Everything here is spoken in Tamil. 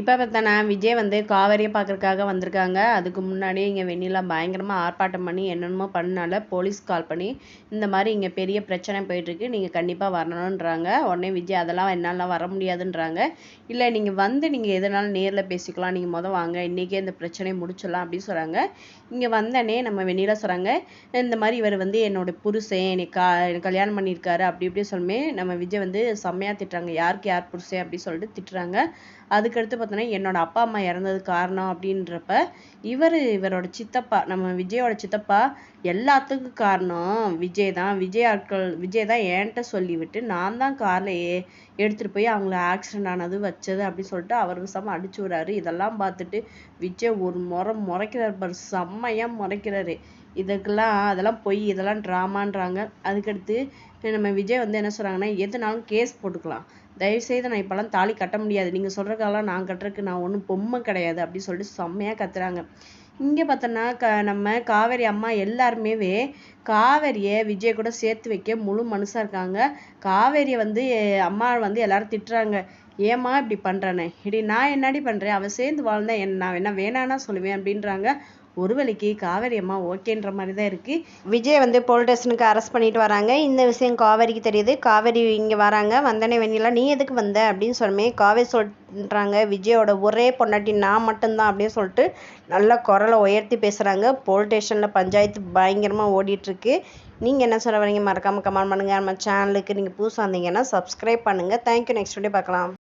இப்போ பார்த்தோன்னா விஜய் வந்து காவேரியை பார்க்குறக்காக வந்திருக்காங்க. அதுக்கு முன்னாடி இங்கே வெண்ணிலா பயங்கரமாக ஆர்ப்பாட்டம் பண்ணி என்னென்னமோ பண்ணனால போலீஸ் கால் பண்ணி இந்த மாதிரி இங்கே பெரிய பிரச்சனை போயிட்டுருக்கு நீங்கள் கண்டிப்பாக வரணுன்றாங்க உடனே விஜய் அதெல்லாம் என்னால் வர முடியாதுன்றாங்க. இல்லை நீங்கள் வந்து நீங்கள் எதனாலும் நேரில் பேசிக்கலாம். நீங்கள் மொதல் வாங்க. இன்றைக்கே இந்த பிரச்சனையை முடிச்சிடலாம் அப்படின்னு சொல்கிறாங்க இங்கே வந்தனே நம்ம வெண்ணிலா சொல்கிறாங்க இந்த மாதிரி இவர் வந்து என்னோட புருஷன் என்னை கா கல்யாணம் பண்ணியிருக்காரு அப்படி இப்படி சொல்லுமே நம்ம விஜய் வந்து செம்மையாக திட்டுறாங்க. யாருக்கு யார் புருஷன்? அப்படி சொல்லிட்டு திட்டுறாங்க. அதுக்கடுத்து பார்த்தோன்னா என்னோட அப்பா அம்மா இறந்தது காரணம் அப்படின்றப்ப இவர் இவரோட சித்தப்பா நம்ம விஜயோட சித்தப்பா எல்லாத்துக்கும் காரணம் விஜய் தான். விஜய் ஆட்கள் விஜய் தான் என்கிட்ட சொல்லிவிட்டு நான் தான் காரில் ஏ எடுத்துகிட்டு போய் அவங்கள ஆக்சிடென்ட் ஆனது வச்சது அப்படின்னு சொல்லிட்டு அவர் விஷமா அடிச்சு விடுறாரு. இதெல்லாம் பார்த்துட்டு விஜய் ஒரு முறை முறைக்கிறார் பாரு. செம்மையாக முறைக்கிறாரு. இதுக்கெல்லாம் அதெல்லாம் பொய் இதெல்லாம் ட்ராமான்றாங்க அதுக்கடுத்து நம்ம விஜய் வந்து என்ன சொல்கிறாங்கன்னா எதுனாலும் கேஸ் போட்டுக்கலாம். தயவுசெய்து நான் இப்போல்லாம் தாலி கட்ட முடியாது. நீங்கள் சொல்கிறக்காலாம் நான் கட்டுறதுக்கு நான் ஒன்றும் பொம்மை கிடையாது அப்படின்னு சொல்லிட்டு செம்மையாக கத்துறாங்க. இங்கே பார்த்தோன்னா க நம்ம காவேரி அம்மா எல்லாருமே காவேரியை விஜய் கூட சேர்த்து வைக்க முழு மனுஷாக இருக்காங்க. காவேரியை வந்து அம்மா வந்து எல்லாரும் திட்டுறாங்க. ஏம்மா இப்படி பண்ணுறானே இடி நான் என்னடி பண்ணுறேன் அவள் சேர்ந்து வாழ்ந்தா என்ன நான் என்ன வேணான்னா சொல்லுவேன் அப்படின்றாங்க. ஒரு வழிக்கு காவேரி அம்மா ஓகேன்ற மாதிரி தான் இருக்குது விஜய் வந்து போலீஸ் அரெஸ்ட் பண்ணிட்டு வராங்க. இந்த விஷயம் காவேரிக்கு தெரியுது. காவேரி இங்கே வராங்க. வந்தனே வெண்ணிலா நீ எதுக்கு வந்த? அப்படின்னு சொல்லுமே காவேரி சொல்கிறாங்க விஜயோட ஒரே பொண்டாட்டி நான் மட்டும்தான் அப்படின்னு சொல்லிட்டு நல்ல குரலை உயர்த்தி பேசுகிறாங்க போலீஸ் ஸ்டேஷனில் பஞ்சாயத்து பயங்கரமாக ஓடிட்டுருக்கு. நீங்கள் என்ன சொல்ல வரீங்க? மறக்காமல் கமெண்ட் பண்ணுங்கள் நம்ம சேனலுக்கு நீங்கள் புதுசாக இருந்தீங்கன்னா சப்ஸ்கிரைப் பண்ணுங்கள் தேங்க்யூ நெக்ஸ்ட் வீடியோ பார்க்கலாம்.